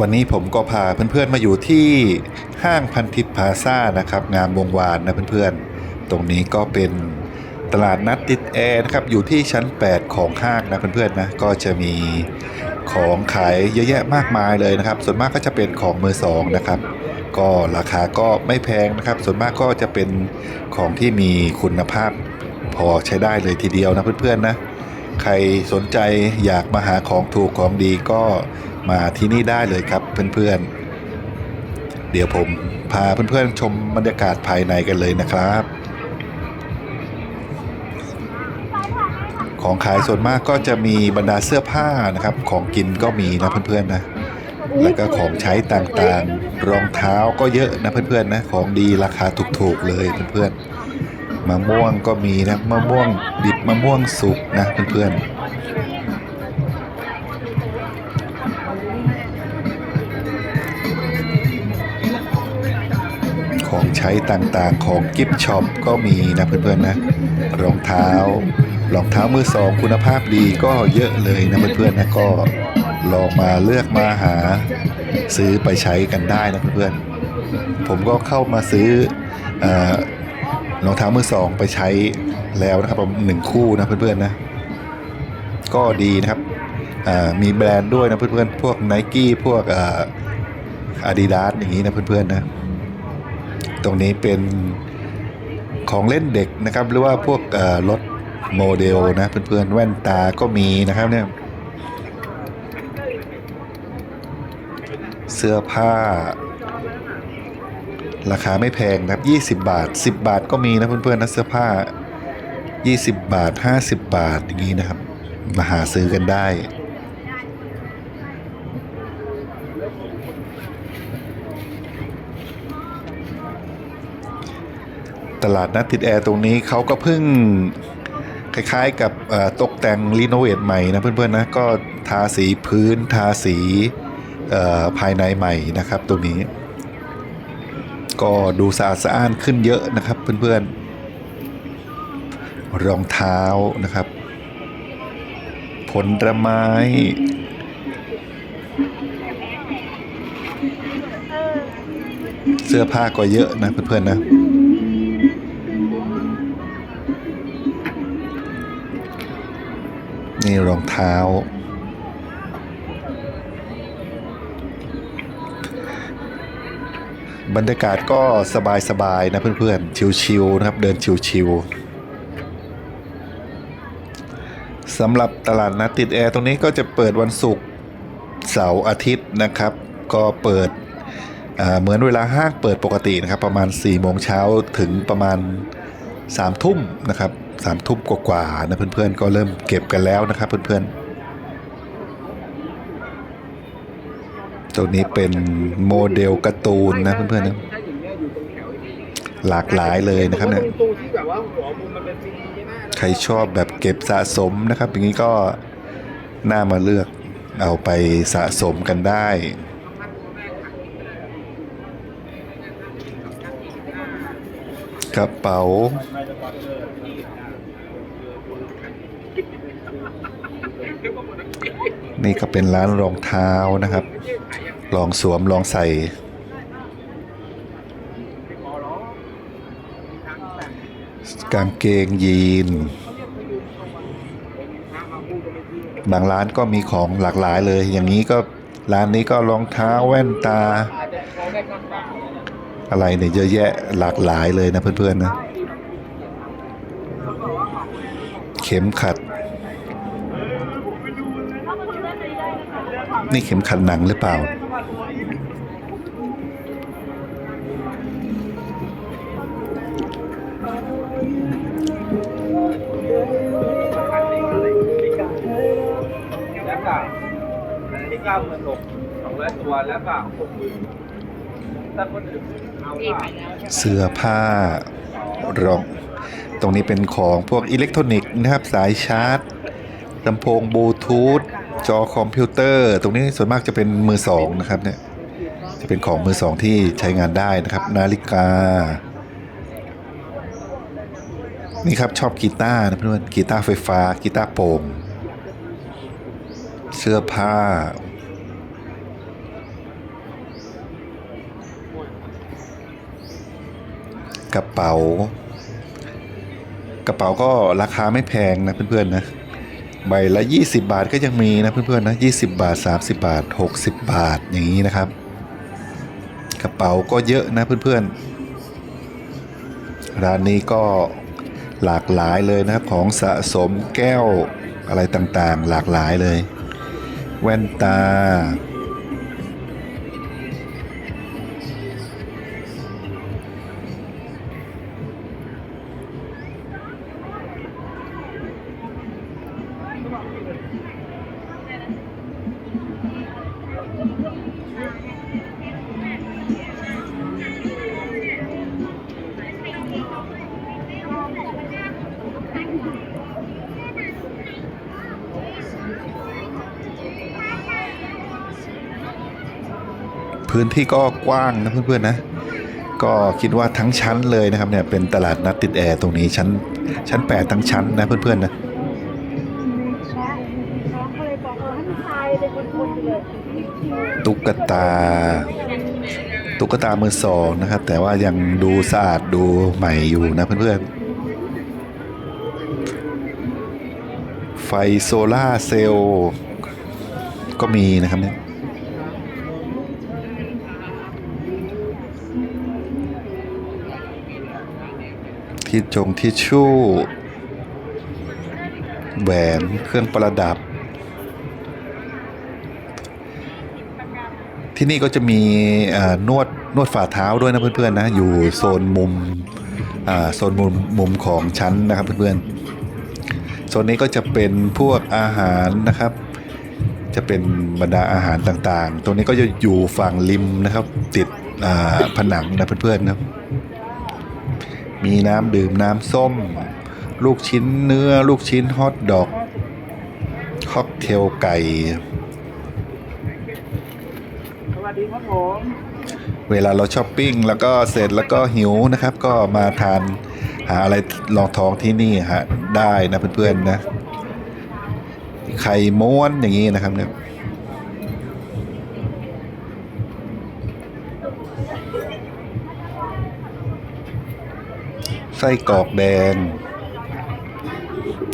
วันนี้ผมก็พาเพื่อนๆมาอยู่ที่ห้างพันทิพย์พาซ่านะครับงามวงวานนะเพื่อนๆ ตรงนี้ก็เป็นตลาดนัดติดแอร์นะครับอยู่ที่ชั้น 8 ของห้างนะเพื่อนๆนะก็จะมีของขายเยอะแยะมากมายเลยนะครับ ส่วนมากก็จะเป็นของมือสองนะครับ ก็ราคาก็ไม่แพงนะครับ ส่วนมากก็จะเป็นของที่มีคุณภาพพอใช้ได้เลยทีเดียวนะเพื่อนๆนะ ใครสนใจอยากมาหาของถูกของดีก็ มาที่นี่ได้เลยครับเพื่อนๆ เดี๋ยวผมพาเพื่อนๆชมบรรยากาศภายในกันเลยนะครับ ของขายส่วนมากก็จะมีบรรดาเสื้อผ้านะครับ ของกินก็มีนะเพื่อนๆนะแล้วก็ของใช้ต่างๆ รองเท้าก็เยอะนะเพื่อนๆนะ ของดีราคาถูกๆเลยเพื่อนๆ มะม่วงก็มีนะ มะม่วงดิบมะม่วงสุกนะเพื่อนๆ ของใช้ต่างๆ ของกิฟช็อปก็มีนะเพื่อนๆนะ รองเท้ารองเท้ามือสองคุณภาพดีก็เยอะเลยนะเพื่อนๆนะก็ลองมาเลือกมาหาซื้อไปใช้กันได้นะเพื่อนๆผมก็เข้ามาซื้อเออรองเท้ามือสองไปใช้แล้วนะครับผมหนึ่งคู่นะเพื่อนๆนะ ก็ดีนะครับมีแบรนด์ด้วยนะเพื่อนๆ พวก n i กี้พวกอาดิดาสอย่างนี้นะเพื่อนๆนะ ตรงนี้เป็นของเล่นเด็กนะครับ หรือว่าพวกรถโมเดลนะเพื่อนๆแว่นตาก็มีนะครับเนี่ยเสื้อผ้า ราคาไม่แพงนะครับ 20 บาท 10 บาทก็มีนะเพื่อนๆนะเสื้อผ้า 20 บาท 50 บาทอย่างนี้นะครับ มาหาซื้อกันได้ ตลาดนัดติดแอร์ตรงนี้เขาก็เพิ่งคล้ายๆกับตกแต่งรีโนเวทใหม่นะเพื่อนๆนะก็ทาสีพื้นทาสีภายในใหม่นะครับตรงนี้ ก็ดูสะอาดสะอ้านขึ้นเยอะนะครับเพื่อนๆ รองเท้านะครับ ผลไม้เสื้อผ้าก็เยอะนะเพื่อนๆนะ นี่รองเท้า บรรยากาศก็สบายๆนะเพื่อนๆ ชิวๆนะครับ เดินชิวๆสำหรับตลาดนัดติดแอร์ตรงนี้ก็จะเปิดวันศุกร์เสาร์อาทิตย์นะครับ ก็เปิดเหมือนเวลาห้างเปิดปกตินะครับ ประมาณ4โมงเช้าถึงประมาณ3ทุ่มนะครับ สามทุ่มกว่าๆนะเพื่อนๆก็เริ่มเก็บกันแล้วนะครับ เพื่อนๆตัวนี้เป็นโมเดลการ์ตูนนะเพื่อนๆนะหลากหลายเลยนะครับเนี่ยใครชอบแบบเก็บสะสมนะครับ อย่างนี้ก็น่ามาเลือกเอาไปสะสมกันได้กระเป๋า นี่ก็เป็นร้านรองเท้านะครับ ลองสวมลองใส่ กางเกงยีน บางร้านก็มีของหลากหลายเลย อย่างนี้ก็ร้านนี้ก็รองเท้าแว่นตา อะไรเนี่ยเยอะแยะหลากหลายเลยนะเพื่อนๆนะ เข็มขัด นี่เข็มขัดหนังหรือเปล่า แล้วก็ที่เก้าหมื่นหกสองร้อยตัวแล้วก็หกหมื่นถ้าคนอื่นเอาก็เสื้อผ้ารอง ตรงนี้เป็นของพวกอิเล็กทรอนิกส์นะครับ สายชาร์จลำโพงบลูทูธ จอคอมพิวเตอร์ ตรงนี้ส่วนมากจะเป็นมือสองนะครับเนี่ยจะเป็นของมือสองที่ใช้งานได้นะครับ นาฬิกา นี่ครับชอบกีตาร์นะเพื่อนกีตาร์ไฟฟ้ากีตาร์โปร่เสื้อผ้า กระเป๋า กระเป๋าก็ราคาไม่แพงนะเพื่อนๆนะ ใบละ 20 บาทก็ยังมีนะเพื่อนๆนะ20 บาท 30 บาท 60 บาทอย่างนี้นะครับ กระเป๋าก็เยอะนะเพื่อนๆ ร้านนี้ก็หลากหลายเลยนะครับของสะสมแก้วอะไรต่างๆ หลากหลายเลย แว่นตา พื้นที่ก็กว้างนะเพื่อนๆนะ ก็คิดว่าทั้งชั้นเลยนะครับเนี่ยเป็นตลาดนัดติดแอร์ตรงนี้ชั้นชั้น 8 ทั้งชั้นนะเพื่อนๆนะตุ๊กตา ตุ๊กตามือสองนะครับ แต่ว่ายังดูสะอาดดูใหม่อยู่นะเพื่อนๆ ไฟโซล่าเซลล์ก็มีนะครับเนี่ย ที่จงทิชชู่ แหวนเครื่องประดับ ที่นี่ก็จะมีนวดนวดฝ่าเท้าด้วยนะเพื่อนๆนะ อยู่โซนมุมโซนมุมมุมของชั้นนะครับเพื่อนๆโซนนี้ก็จะเป็นพวกอาหารนะครับ จะเป็นบรรดาอาหารต่างๆตรงนี้ก็จะอยู่ฝั่งริมนะครับ ติดผนังนะเพื่อนๆนะ มีน้ำดื่มน้ำส้ม ลูกชิ้นเนื้อ ลูกชิ้นฮอทดอกค็อกเทลไก่ สวัสดีครับผม เวลาเราช้อปปิ้งแล้วก็เสร็จแล้วก็หิวนะครับ ก็มาทานหาอะไรลองท้องที่นี่ฮะได้นะเพื่อนๆนะ ไข่ม้วนอย่างนี้นะครับเนี่ย ไส้กรอกแดง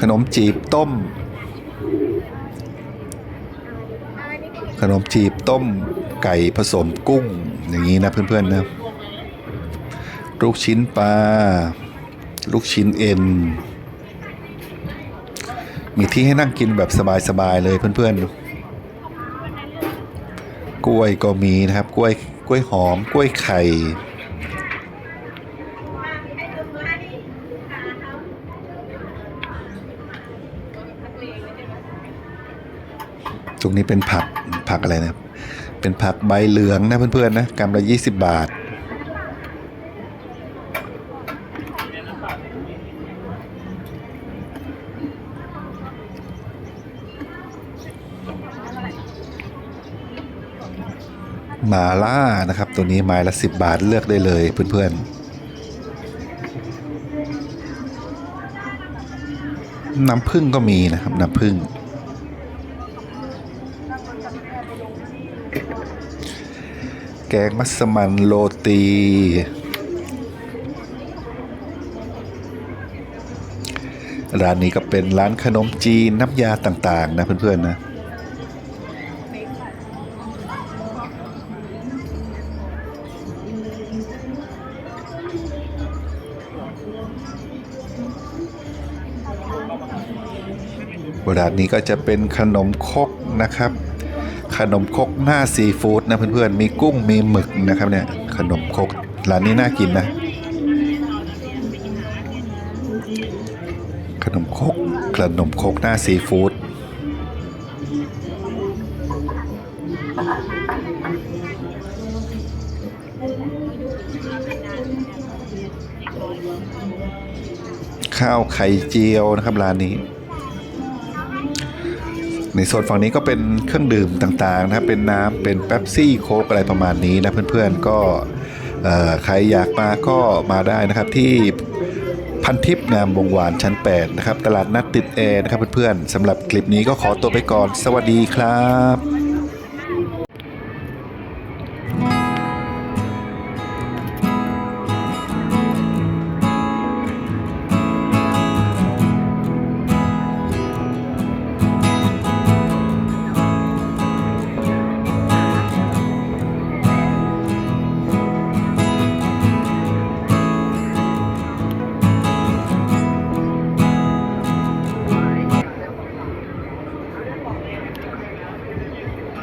ขนมจีบต้ม ขนมจีบต้มไก่ผสมกุ้งอย่างนี้นะเพื่อนๆนะลูกชิ้นปลา ลูกชิ้นเอ็น มีที่ให้นั่งกินแบบสบายๆเลยเพื่อนๆ กล้วยก็มีนะครับ กล้วยกล้วยหอม กล้วยไข่ ตรงนี้เป็นผักผักอะไรนะ เป็นผักใบเหลืองนะเพื่อนๆนะกำละยี่สิบบาท หมาล่านะครับ ตัวนี้ไม้ละสิบบาทเลือกได้เลยเพื่อนๆน้ำผึ้งก็มีนะครับ น้ำผึ้ง แก งมัสมั่นโรตี ร้านนี้ก็เป็นร้านขนมจีนน้ำยาต่าง ๆ นะเพื่อนๆนะร้านนี้ก็จะเป็นขนมคกนะครับ ขนมคกหน้าซีฟู้ดนะเพื่อนๆ มีกุ้งมีหมึกนะครับเนี่ย ขนมคกร้านนี้น่ากินนะ ขนมคกขนมคกหน้าซีฟู้ดข้าวไข่เจียวนะครับร้านนี้ ในโซนฝั่งนี้ก็เป็นเครื่องดื่มต่างๆนะเป็นน้ำเป็นเป๊ปซี่โค้กอะไรประมาณนี้นะเพื่อนๆก็ใครอยากมาก็มาได้นะครับที่พันทิพย์งามวงวานชั้น 8 นะครับ ตลาดนัดติดแอร์นะครับเพื่อนๆสำหรับคลิปนี้ก็ขอตัวไปก่อน สวัสดีครับ